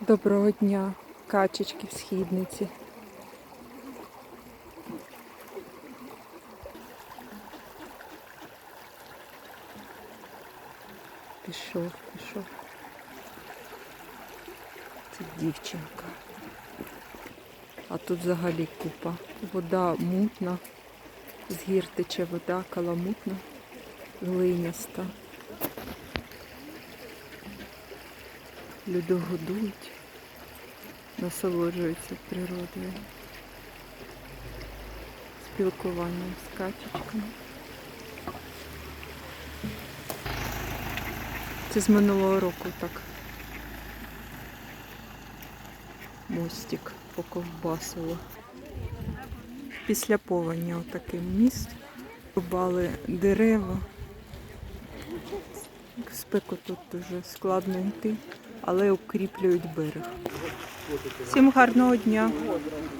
Доброго дня, качечки в східниці. Пішов, пішов. Це дівчинка. А тут взагалі купа. Вода мутна, з гір тече вода, каламутна, глиняста. Люди годують, насолоджуються природою, спілкуванням з качечками. Це з минулого року так. Мостик поковбасило. Після повені отакий міст. Рубали дерева. В спеку тут дуже складно йти, але укріплюють берег. Всім гарного дня!